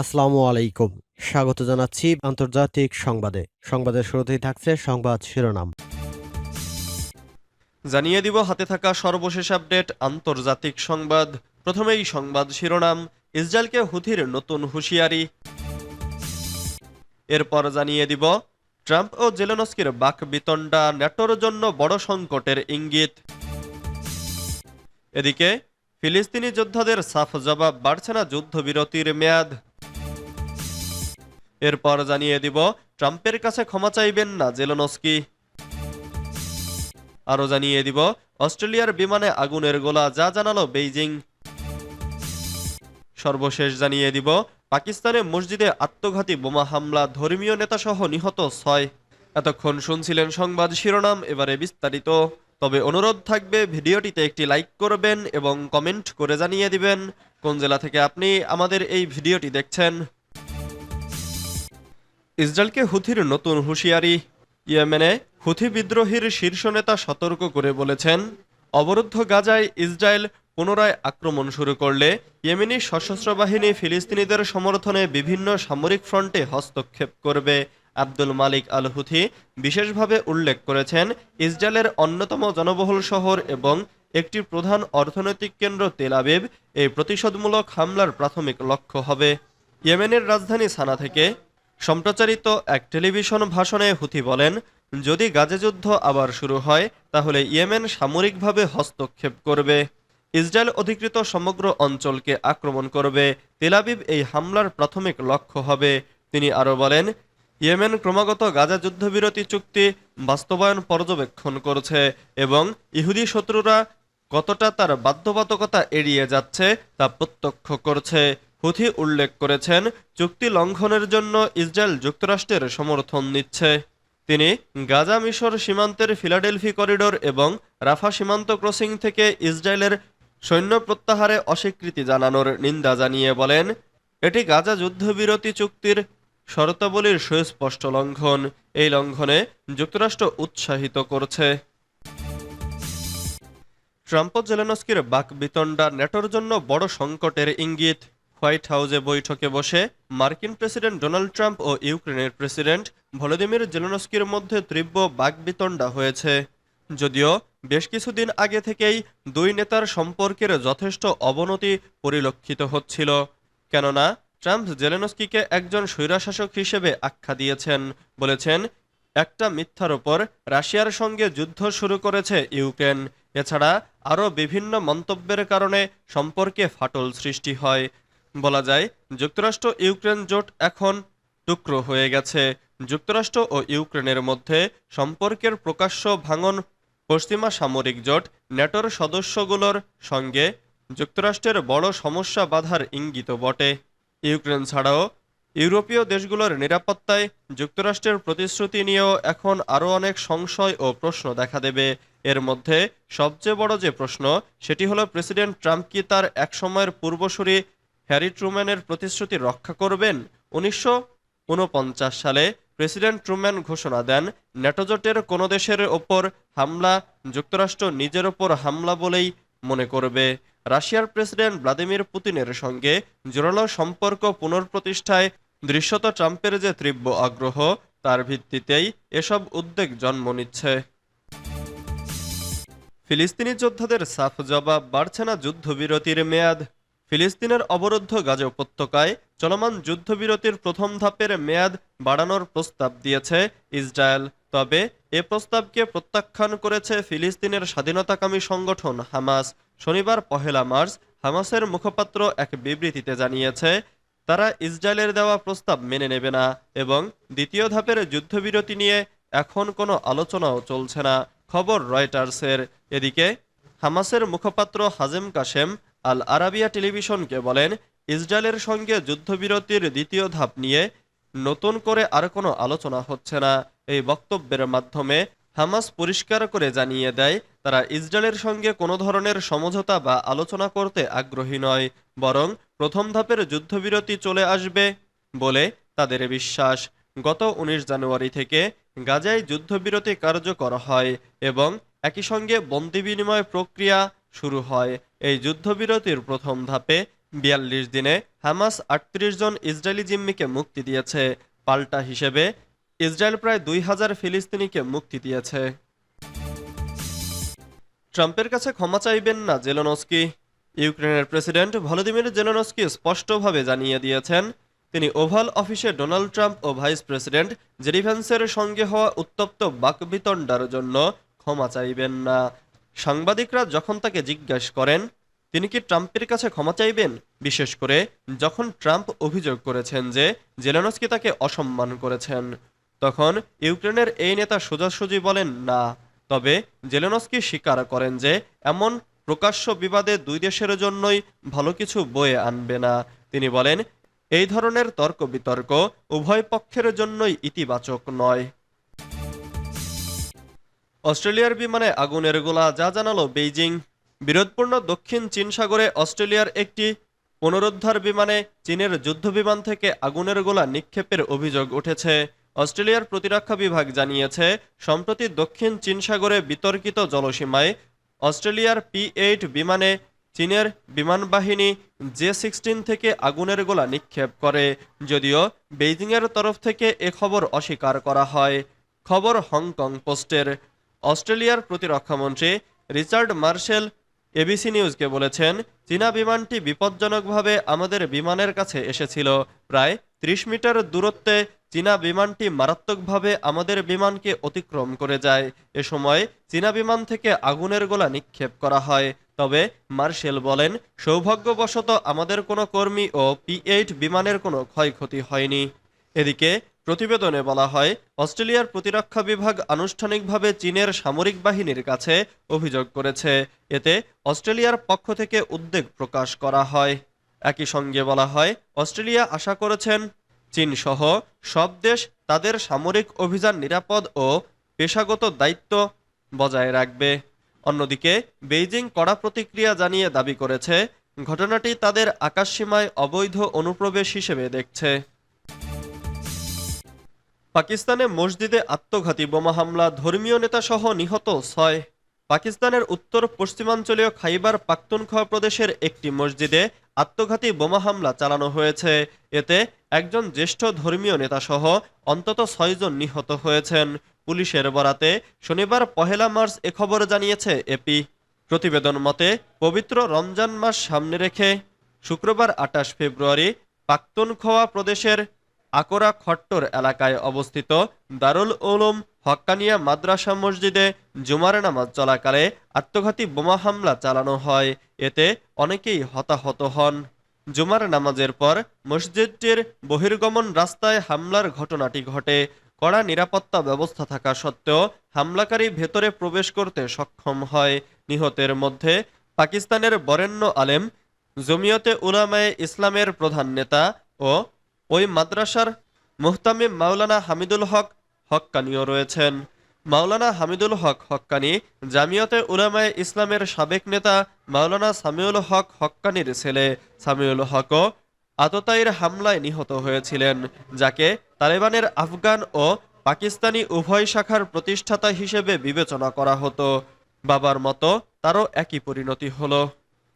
আসসালামু আলাইকুম। স্বাগত জানাচ্ছি আন্তর্জাতিক সংবাদে। সংবাদের শুরুতেই থাকছে সংবাদ শিরোনাম। জানিয়ে দিব, হাতে থাকা সর্বশেষ আপডেট, আন্তর্জাতিক সংবাদ। প্রথমেই সংবাদ শিরোনাম, ইসরায়েলকে হুথির নতুন হুঁশিয়ারি। এরপর জানিয়ে দিব, ট্রাম্প ও জেলেনস্কির বাক বিতণ্ডা ন্যাটোর জন্য বড় সংকটের ইঙ্গিত। এদিকে, ফিলিস্তিনি যোদ্ধাদের সাফ জবাব বাড়ছে না যুদ্ধবিরতির মেয়াদ। এরপর জানিয়ে দিব, ট্রাম্পের কাছে ক্ষমা চাইবেন না জেলেনস্কি। আরও জানিয়ে দিব, অস্ট্রেলিয়ার বিমানে আগুনের গোলা যা জানালো বেইজিং। সর্বশেষ জানিয়ে দিব, পাকিস্তানে মসজিদে আত্মঘাতী বোমা হামলা ধর্মীয় নেতাসহ নিহত ছয়। এতক্ষণ শুনছিলেন সংবাদ শিরোনাম, এবারে বিস্তারিত। তবে অনুরোধ থাকবে, ভিডিওটিতে একটি লাইক করবেন এবং কমেন্ট করে জানিয়ে দিবেন। কোন জেলা থেকে আপনি আমাদের এই ভিডিওটি দেখছেন? ইসরায়েলকে হুথির নতুন হুঁশিয়ারি। ইয়েমেনে হুথি বিদ্রোহীর শীর্ষ নেতা সতর্ক করে বলেছেন, অবরুদ্ধ গাজায় ইসরায়েল পুনরায় আক্রমণ শুরু করলে ইয়েমেনি সশস্ত্র বাহিনী ফিলিস্তিনিদের সমর্থনে বিভিন্ন সামরিক ফ্রন্টে হস্তক্ষেপ করবে। আব্দুল মালিক আল হুথি বিশেষভাবে উল্লেখ করেছেন, ইসরায়েলের অন্যতম জনবহুল শহর এবং একটি প্রধান অর্থনৈতিক কেন্দ্র তেল আবিব, এই প্রতিশোধমূলক হামলার প্রাথমিক লক্ষ্য হবে। ইয়েমেনের রাজধানী সানা থেকে সম্প্রচারিত এক টেলিভিশন ভাষণে হুথি বলেন, যদি গাজে যুদ্ধ আবার শুরু হয়, তাহলে ইয়েমেন সামরিকভাবে হস্তক্ষেপ করবে। ইসরায়েল অধিকৃত সমগ্র অঞ্চলকে আক্রমণ করবে। তেলাবিব এই হামলার প্রাথমিক লক্ষ্য হবে। তিনি আরও বলেন, ইয়েমেন ক্রমাগত গাজা যুদ্ধবিরতি চুক্তি বাস্তবায়ন পর্যবেক্ষণ করছে এবং ইহুদি শত্রুরা কতটা তার বাধ্যবাধকতা এড়িয়ে যাচ্ছে তা প্রত্যক্ষ করছে। হুথি উল্লেখ করেছেন, চুক্তি লঙ্ঘনের জন্য ইসরায়েল যুক্তরাষ্ট্রের সমর্থন নিচ্ছে। তিনি, গাজা মিশর সীমান্তের ফিলাডেলফি করিডোর এবং রাফা সীমান্ত ক্রসিং থেকে ইসরায়েলের সৈন্য প্রত্যাহারে অস্বীকৃতি জানানোর নিন্দা জানিয়ে বলেন, এটি গাজা যুদ্ধবিরতি চুক্তির শর্তাবলীর সুস্পষ্ট লঙ্ঘন। এই লঙ্ঘনে যুক্তরাষ্ট্র উৎসাহিত করছে। ট্রাম্প জেলেনস্কির বাক বিতণ্ডা নেটোর জন্য বড় সংকটের ইঙ্গিত। হোয়াইট হাউসে বৈঠকে বসে মার্কিন প্রেসিডেন্ট ডোনাল্ড ট্রাম্প ও ইউক্রেনের প্রেসিডেন্ট ভলোদিমির জেলেনস্কির মধ্যে তীব্র বাকবিতণ্ডা হয়েছে। যদিও বেশ কিছুদিন আগে থেকেই দুই নেতার সম্পর্কের যথেষ্ট অবনতি পরিলক্ষিত হচ্ছিল। কেননা, ট্রাম্প জেলেনস্কিকে একজন স্বৈরাশাসক হিসেবে আখ্যা দিয়েছেন, বলেছেন, একটা মিথ্যার ওপর রাশিয়ার সঙ্গে যুদ্ধ শুরু করেছে ইউক্রেন। এছাড়া আরও বিভিন্ন মন্তব্যের কারণে সম্পর্কে ফাটল সৃষ্টি হয়। বলা যায়, যুক্তরাষ্ট্র ইউক্রেন জোট এখন টুকরো হয়ে গেছে। যুক্তরাষ্ট্র ও ইউক্রেনের মধ্যে সম্পর্কের প্রকাশ্য ভাঙন পশ্চিমা সামরিক জোট, ন্যাটোর সদস্যগুলোর সঙ্গে যুক্তরাষ্ট্রের বড় সমস্যা বাধার ইঙ্গিত বটে। ইউক্রেন ছাড়াও ইউরোপীয় দেশগুলোর নিরাপত্তায় যুক্তরাষ্ট্রের প্রতিশ্রুতি নিয়েও এখন আরও অনেক সংশয় ও প্রশ্ন দেখা দেবে। এর মধ্যে সবচেয়ে বড় যে প্রশ্ন, সেটি হলো প্রেসিডেন্ট ট্রাম্প কি তার একসময়ের পূর্বসূরি হ্যারি ট্রুম্যানের প্রতিশ্রুতি রক্ষা করবেন উনিশশো উনপঞ্চাশ সালে প্রেসিডেন্ট ট্রুম্যান ঘোষণা দেন ন্যাটোজোটের কোনো দেশের ওপর হামলা, যুক্তরাষ্ট্র নিজের ওপর হামলা বলেই মনে করবে। রাশিয়ার প্রেসিডেন্ট ভ্লাদিমির পুতিনের সঙ্গে জোরালো সম্পর্ক পুনঃপ্রতিষ্ঠায় দৃশ্যত ট্রাম্পের যে তীব্র আগ্রহ, তার ভিত্তিতেই এসব উদ্বেগ জন্ম নিচ্ছে। ফিলিস্তিনি যোদ্ধাদের সাফ জবাব বাড়ছে না যুদ্ধবিরতির মেয়াদ। ফিলিস্তিনের অবরুদ্ধ গাজা উপত্যকায় চলমান যুদ্ধবিরতির প্রথম ধাপের মেয়াদ বাড়ানোর প্রস্তাব দিয়েছে ইসরায়েল। তবে এ প্রস্তাবকে প্রত্যাখ্যান করেছে ফিলিস্তিনের স্বাধীনতাকামী সংগঠন হামাস। শনিবার পহেলা মার্চ হামাসের মুখপাত্র এক বিবৃতিতে জানিয়েছে, তারা ইসরায়েলের দেওয়া প্রস্তাব মেনে নেবে না এবং দ্বিতীয় ধাপের যুদ্ধবিরতি নিয়ে এখন কোনো আলোচনাও চলছে না, খবর রয়টার্সের। এদিকে হামাসের মুখপাত্র হাজেম কাশেম আল আরাবিয়া টেলিভিশনকে বলেন, ইসরায়েলের সঙ্গে যুদ্ধবিরতির দ্বিতীয় ধাপ নিয়ে নতুন করে আর কোনো আলোচনা হচ্ছে না। এই বক্তব্যের মাধ্যমে হামাস পরিষ্কার করে জানিয়ে দেয়, তারা ইসরায়েলের সঙ্গে কোনো ধরনের সমঝোতা বা আলোচনা করতে আগ্রহী নয়, বরং প্রথম ধাপের যুদ্ধবিরতি চলে আসবে বলে তাদের বিশ্বাস। গত উনিশ জানুয়ারি থেকে গাজায় যুদ্ধবিরতি কার্যকর হয় এবং একই সঙ্গে বন্দি বিনিময় প্রক্রিয়া শুরু হয়। এই যুদ্ধবিরতির প্রথম ধাপে বিয়াল্লিশ দিনে হামাস আটত্রিশ জন ইসরায়েলি জিম্মিকে মুক্তি দিয়েছে। পাল্টা হিসেবে ইসরায়েল প্রায় দুই হাজার ফিলিস্তিনিকে মুক্তি দিয়েছে। ট্রাম্পের কাছে ক্ষমা চাইবেন না জেলনস্কি। ইউক্রেনের প্রেসিডেন্ট ভলোদিমির জেলনস্কি স্পষ্টভাবে জানিয়ে দিয়েছেন, তিনি ওভাল অফিসে ডোনাল্ড ট্রাম্প ও ভাইস প্রেসিডেন্ট জেরিভ্যান্সের সঙ্গে হওয়া উত্তপ্ত বাকবিতণ্ডার জন্য ক্ষমা চাইবেন না। সাংবাদিকরা যখন তাকে জিজ্ঞাসা করেন, তিনি কি ট্রাম্পের কাছে ক্ষমা চাইবেন? বিশেষ করে যখন ট্রাম্প অভিযোগ করেছেন যে জেলেনস্কি তাকে অসম্মান করেছেন, তখন ইউক্রেনের এই নেতা সোজাসুজি বলেন, না। তবে জেলেনস্কি স্বীকার করেন যে এমন প্রকাশ্য বিবাদে দুই দেশের জন্যই ভালো কিছু বয়ে আনবে না। তিনি বলেন, এই ধরনের তর্ক বিতর্ক উভয় পক্ষের জন্যই ইতিবাচক নয়। অস্ট্রেলিয়ার বিমানে আগুনের গোলা যা জানালো বেইজিং। বিরোধপূর্ণ দক্ষিণ চীন সাগরে অস্ট্রেলিয়ার একটি পুনরুদ্ধার বিমানে চীনের যুদ্ধবিমান থেকে আগুনের গোলা নিক্ষেপের অভিযোগ উঠেছে। অস্ট্রেলিয়ার প্রতিরক্ষা বিভাগ জানিয়েছে, সম্প্রতি দক্ষিণ চীন সাগরে বিতর্কিত জলসীমায় অস্ট্রেলিয়ার পি এইট বিমানে চীনের বিমানবাহিনী জে সিক্সটিন থেকে আগুনের গোলা নিক্ষেপ করে, যদিও বেইজিংয়ের তরফ থেকে এ খবর অস্বীকার করা হয়। খবর হংকং পোস্টের। অস্ট্রেলিয়ার প্রতিরক্ষামন্ত্রী রিচার্ড মার্শেল এবিসি নিউজকে বলেছেন, চীনা বিমানটি বিপজ্জনকভাবে আমাদের বিমানের কাছে এসেছিল। প্রায় ত্রিশ মিটার দূরত্বে চীনা বিমানটি মারাত্মকভাবে আমাদের বিমানকে অতিক্রম করে যায়। এ সময় চীনা বিমান থেকে আগুনের গোলা নিক্ষেপ করা হয়। তবে মার্শেল বলেন, সৌভাগ্যবশত আমাদের কোনো কর্মী ও পি এইট বিমানের কোনো ক্ষয়ক্ষতি হয়নি। এদিকে প্রতিবেদনে বলা হয়, অস্ট্রেলিয়ার প্রতিরক্ষা বিভাগ আনুষ্ঠানিকভাবে চীনের সামরিক বাহিনীর কাছে অভিযোগ করেছে। এতে অস্ট্রেলিয়ার পক্ষ থেকে উদ্বেগ প্রকাশ করা হয়। একই সঙ্গে বলা হয়, অস্ট্রেলিয়া আশা করেছেন চীন সহ সব দেশ তাদের সামরিক অভিযান নিরাপদ ও পেশাগত দায়িত্ব বজায় রাখবে। অন্যদিকে, বেইজিং কড়া প্রতিক্রিয়া জানিয়ে দাবি করেছে, ঘটনাটি তাদের আকাশসীমায় অবৈধ অনুপ্রবেশ হিসেবে দেখছে। পাকিস্তানে মসজিদে আত্মঘাতী বোমা হামলা, ধর্মীয় নেতাসহ নিহত ছয়। পাকিস্তানের উত্তর পশ্চিমাঞ্চলীয় খাইবার পাখতুনখোয়া প্রদেশের একটি মসজিদে আত্মঘাতী বোমা হামলা চালানো হয়েছে। এতে একজন জ্যেষ্ঠ ধর্মীয় নেতাসহ অন্তত ছয়জন নিহত হয়েছেন। পুলিশের বরাতে শনিবার পহেলা মার্চ এ খবর জানিয়েছে এপি প্রতিবেদন মতে, পবিত্র রমজান মাস সামনে রেখে শুক্রবার আটাশ ফেব্রুয়ারি পাখতুনখোয়া প্রদেশের আকরা খট্টর এলাকায় অবস্থিত দারুল উলুম হক্কানিয়া মাদ্রাসা মসজিদে জুমার নামাজ চলাকালে আত্মঘাতী বোমা হামলা চালানো হয়। এতে অনেকেই হতাহত হন। জুমার নামাজের পর মসজিদটির বহির্গমন রাস্তায় হামলার ঘটনাটি ঘটে। কড়া নিরাপত্তা ব্যবস্থা থাকা সত্ত্বেও হামলাকারী ভেতরে প্রবেশ করতে সক্ষম হয়। নিহতের মধ্যে পাকিস্তানের বরেণ্য আলেম, জমিয়তে উলামায়ে ইসলামের প্রধান নেতা ও ওই মাদ্রাসার মুহতামিম মাওলানা হামিদুল হক হক্কানিও রয়েছেন। মাওলানা হামিদুল হক হক্কানি জামিয়তে উলামায়ে ইসলামের সাবেক নেতা মাওলানা সামিউল হক হক্কানির ছেলে। সামিউল হকও আততায়ীর হামলায় নিহত হয়েছিলেন, যাকে তালেবানের আফগান ও পাকিস্তানি উভয় শাখার প্রতিষ্ঠাতা হিসেবে বিবেচনা করা হতো। বাবার মতো তারও একই পরিণতি হলো।